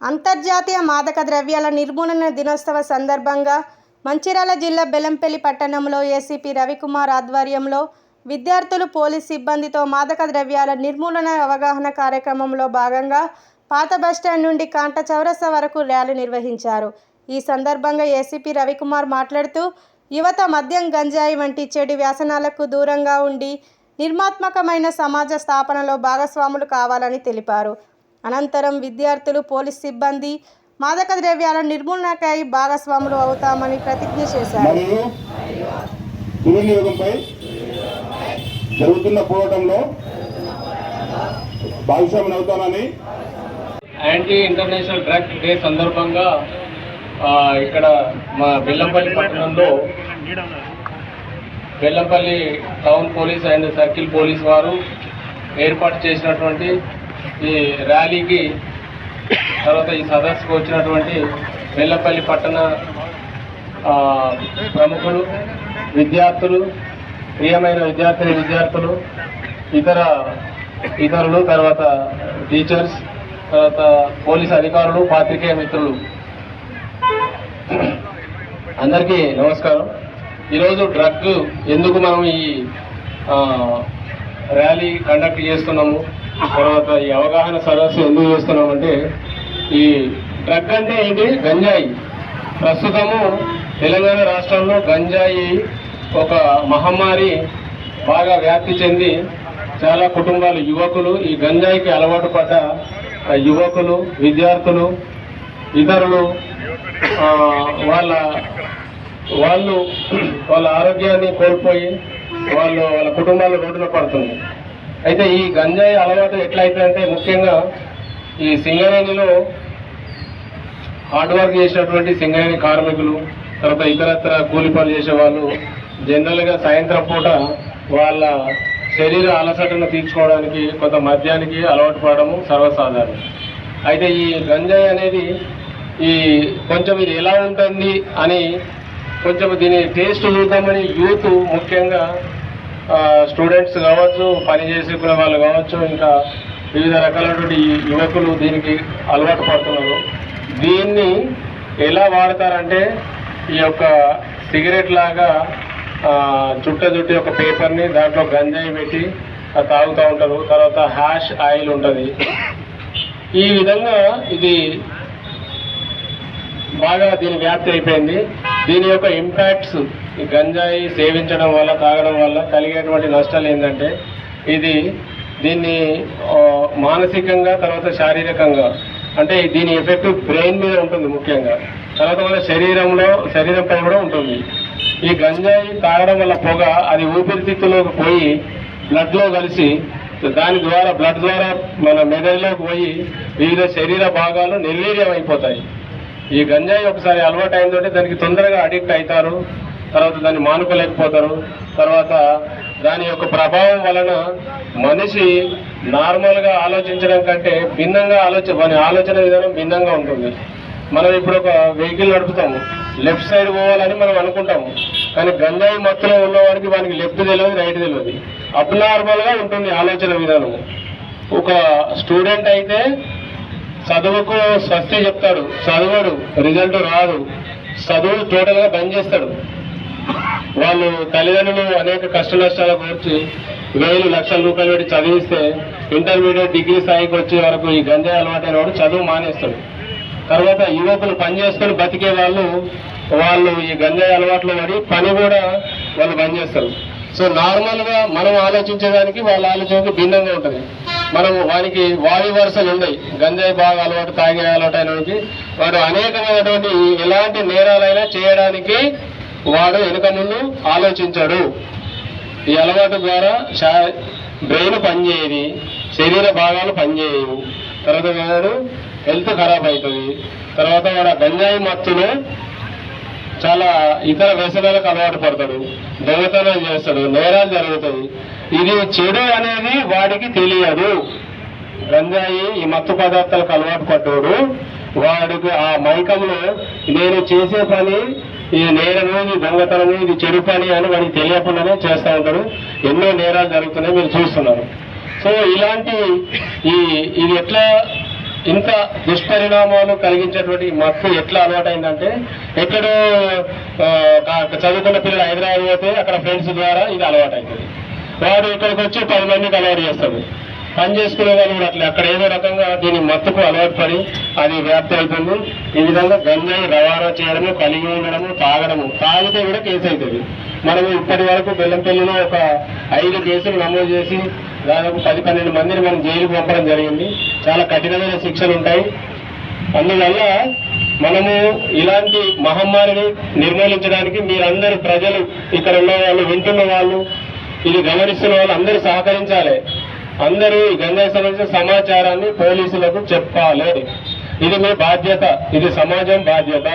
అంతర్జాతీయ మాదక ద్రవ్యాల నిర్మూలన దినోత్సవ సందర్భంగా మంచిర్యాల జిల్లా బెలంపల్లి పట్టణంలో ఏసీపీ రవికుమార్ ఆధ్వర్యంలో విద్యార్థులు పోలీస్ సిబ్బందితో మాదక ద్రవ్యాల నిర్మూలన అవగాహన కార్యక్రమంలో భాగంగా పాత బస్టాండ్ నుండి కాంట చౌరస్తా వరకు ర్యాలీ నిర్వహించారు. ఈ సందర్భంగా ఏసీపీ రవికుమార్ మాట్లాడుతూ యువత మద్యం గంజాయి వంటి చెడు వ్యసనాలకు దూరంగా ఉండి నిర్మాత్మకమైన సమాజ స్థాపనలో భాగస్వాములు కావాలని తెలిపారు. అనంతరం విద్యార్థులు పోలీస్ సిబ్బంది మాదక ద్రవ్యాల నిర్మూలనకై భాగస్వాములు అవుతామని ప్రతిజ్ఞ చేశారు. జరుగుతున్న పోరాటంలో భాగస్వామిని అవుతానని యాంటీ ఇంటర్నేషనల్ డ్రగ్ డే సందర్భంగా ఇక్కడ మా బెల్లంపల్లి పట్టణంలో Bellampalli town police and circle police వారు ఏర్పాటు చేసినటువంటి ఈ ర్యాలీకి తర్వాత ఈ సదస్సుకు వచ్చినటువంటి వెల్లపల్లి పట్టణ ప్రముఖులు విద్యార్థులు ప్రియమైన విద్యార్థిని విద్యార్థులు ఇతర ఇతరులు తర్వాత టీచర్స్ తర్వాత పోలీస్ అధికారులు పాత్రికేయ మిత్రులు. అందరికీ నమస్కారం. ఈరోజు డ్రగ్ ఎందుకు మనం ఈ ర్యాలీ కండక్ట్ చేస్తున్నాము? తర్వాత ఈ అవగాహన సదస్సు ఎందుకు చేస్తున్నామంటే ఈ డ్రగ్ అంటే ఏంటి? గంజాయి. ప్రస్తుతము తెలంగాణ రాష్ట్రంలో గంజాయి ఒక మహమ్మారి బాగా వ్యాప్తి చెంది చాలా కుటుంబాలు యువకులు ఈ గంజాయికి అలవాటు పడ్డ యువకులు విద్యార్థులు ఇతరులు వాళ్ళ వాళ్ళు వాళ్ళ ఆరోగ్యాన్ని కోల్పోయి వాళ్ళు వాళ్ళ కుటుంబాలు రోడ్డున పడుతుంది అయితే ఈ గంజాయి అలవాటు ఎట్లా అవుతుందంటే ముఖ్యంగా ఈ సింగరేణిలో హార్డ్ వర్క్ చేసినటువంటి సింగరేణి కార్మికులు తర్వాత ఇతరత్ర కూలి పనులు చేసే వాళ్ళు జనరల్గా సాయంత్రం పూట వాళ్ళ శరీర అలసటను తీర్చుకోవడానికి కొంత మద్యానికి అలవాటు పడము సర్వసాధారణం. అయితే ఈ గంజాయి అనేది ఈ కొంచెం ఇది ఎలా ఉంటుంది అని కొంచెం దీని టేస్ట్ చూద్దామని యూత్ ముఖ్యంగా స్టూడెంట్స్ కావచ్చు పనిచేసుకునే వాళ్ళు కావచ్చు ఇంకా వివిధ రకాలైనటువంటి యువకులు దీనికి అలవాటు పడుతున్నారు. దీన్ని ఎలా వాడతారంటే ఈ యొక్క సిగరెట్ లాగా చుట్ట చుట్టి ఒక పేపర్ని దాంట్లో గంజాయి పెట్టి తాగుతూ ఉంటారు. తర్వాత హ్యాష్ ఆయిల్ ఉంటుంది. ఈ విధంగా ఇది బాగా దీని వ్యాప్తి అయిపోయింది. దీని యొక్క ఇంపాక్ట్స్ ఈ గంజాయి సేవించడం వల్ల తాగడం వల్ల కలిగేటువంటి నష్టాలు ఏంటంటే ఇది దీన్ని మానసికంగా తర్వాత శారీరకంగా అంటే దీని ఎఫెక్ట్ బ్రెయిన్ మీద ఉంటుంది ముఖ్యంగా. తర్వాత మన శరీరంలో శరీరంపై కూడా ఉంటుంది. ఈ గంజాయి తాగడం వల్ల పొగ అది ఊపిరితిత్తులోకి పోయి బ్లడ్లో కలిసి దాని ద్వారా బ్లడ్ ద్వారా మన మెదడులోకి పోయి వివిధ శరీర భాగాలు నిర్వీర్యం అయిపోతాయి. ఈ గంజాయి ఒకసారి అలవాటు అయిందంటే దానికి తొందరగా అడిక్ట్ అవుతారు. తర్వాత దాన్ని మానుకోలేకపోతారు. తర్వాత దాని యొక్క ప్రభావం వలన మనిషి నార్మల్గా ఆలోచించడం కంటే భిన్నంగా ఆలోచన వాని ఆలోచన విధానం భిన్నంగా ఉంటుంది. మనం ఇప్పుడు ఒక వెహికల్ నడుపుతాము. లెఫ్ట్ సైడ్ పోవాలని మనం అనుకుంటాము. కానీ గంజాయి మత్తులో ఉన్నవాడికి వానికి లెఫ్ట్ తెలియదు రైట్ తెలియదు అబ్నార్మల్గా ఉంటుంది ఆలోచన విధానం ఒక స్టూడెంట్ అయితే చదువుకు స్వస్తి చెప్తాడు. చదవడు. రిజల్ట్ రాదు. చదువు టోటల్గా బంద్ చేస్తాడు. వాళ్ళు తల్లిదండ్రులు అనేక కష్ట నష్టాల కూర్చి వేలు లక్షల రూపాయలు పెట్టి చదివిస్తే ఇంటర్మీడియట్ డిగ్రీ స్థాయికి వచ్చే వరకు ఈ గంజాయి అలవాటైన వాడు చదువు మానేస్తాడు. తర్వాత యువకులు పని చేసుకొని బతికే వాళ్ళు వాళ్ళు ఈ గంజాయి అలవాట్లో పడి పని కూడా వాళ్ళు పని చేస్తారు. సో నార్మల్గా మనం ఆలోచించేదానికి వాళ్ళ ఆలోచనకు భిన్నంగా ఉంటుంది. మనం వానికి వాయు వరుసలు ఉన్నాయి. గంజాయి బాగా అలవాటు తాగే అలవాటు అయినకి వాడు అనేకమైనటువంటి ఎలాంటి నేరాలైనా చేయడానికి వాడు వెనుక ముందు ఆలోచించడు. ఈ అలవాటు ద్వారా బ్రెయిన్ పనిచేయదు శరీర భాగాలు పనిచేయవు. తర్వాత వాడు హెల్త్ ఖరాబ్ అవుతుంది తర్వాత వాడు గంజాయి మత్తులో చాలా ఇతర వ్యసనాలకు అలవాటు పడతాడు. దొంగతనం చేస్తాడు నేరాలు జరుగుతాయి. ఇది చెడు అనేది వాడికి తెలియదు. గంజాయి ఈ మత్తు పదార్థాలకు అలవాటు పడ్డాడు. వాడికి ఆ మైకంలో నేను చేసే పని ఇది నేరము ఇది దొంగతనము ఇది చెడు పని అని వాడికి తెలియకుండానే చేస్తూ ఉంటారు ఎన్నో నేరాలు జరుగుతున్నాయి మీరు చూస్తున్నారు. సో ఇలాంటి ఈ ఇది ఎట్లా ఇంత దుష్పరిణామాలు కలిగించేటువంటి మత్తు ఎట్లా అలవాటైందంటే ఎక్కడో చదువుకున్న పిల్లలు హైదరాబాద్ పోతే అక్కడ ఫ్రెండ్స్ ద్వారా ఇది అలవాటైతుంది. వాడు ఇక్కడికి వచ్చి పది మందికి అలవాటు చేస్తాడు. పని చేసుకునే వాళ్ళు కూడా అట్లా. అక్కడ ఏదో రకంగా దీని మత్తుకు అలవాటు పడి అది వ్యాప్తి అవుతుంది. ఈ విధంగా గంజాయి రవాణా చేయడము కలిగి ఉండడము తాగడము. తాగితే కూడా కేసు అవుతుంది. మనము ఇప్పటి వరకు బెల్లంపల్లిలో ఒక ఐదు కేసులు నమోదు చేసి దాదాపు పది పన్నెండు మందిని మనం జైలుకు పంపడం జరిగింది. చాలా కఠినమైన శిక్షలు ఉంటాయి. అందువల్ల మనము ఇలాంటి మహమ్మారిని నిర్మూలించడానికి మీరందరూ ప్రజలు ఇక్కడ ఉన్న వాళ్ళు వింటున్న వాళ్ళు ఇది గమనిస్తున్న వాళ్ళు అందరూ సహకరించాలి. అందరూ ఈ గంజాయి సంబంధించిన సమాచారాన్ని పోలీసులకు చెప్పాలి. ఇది మీ బాధ్యత. ఇది సమాజం బాధ్యత.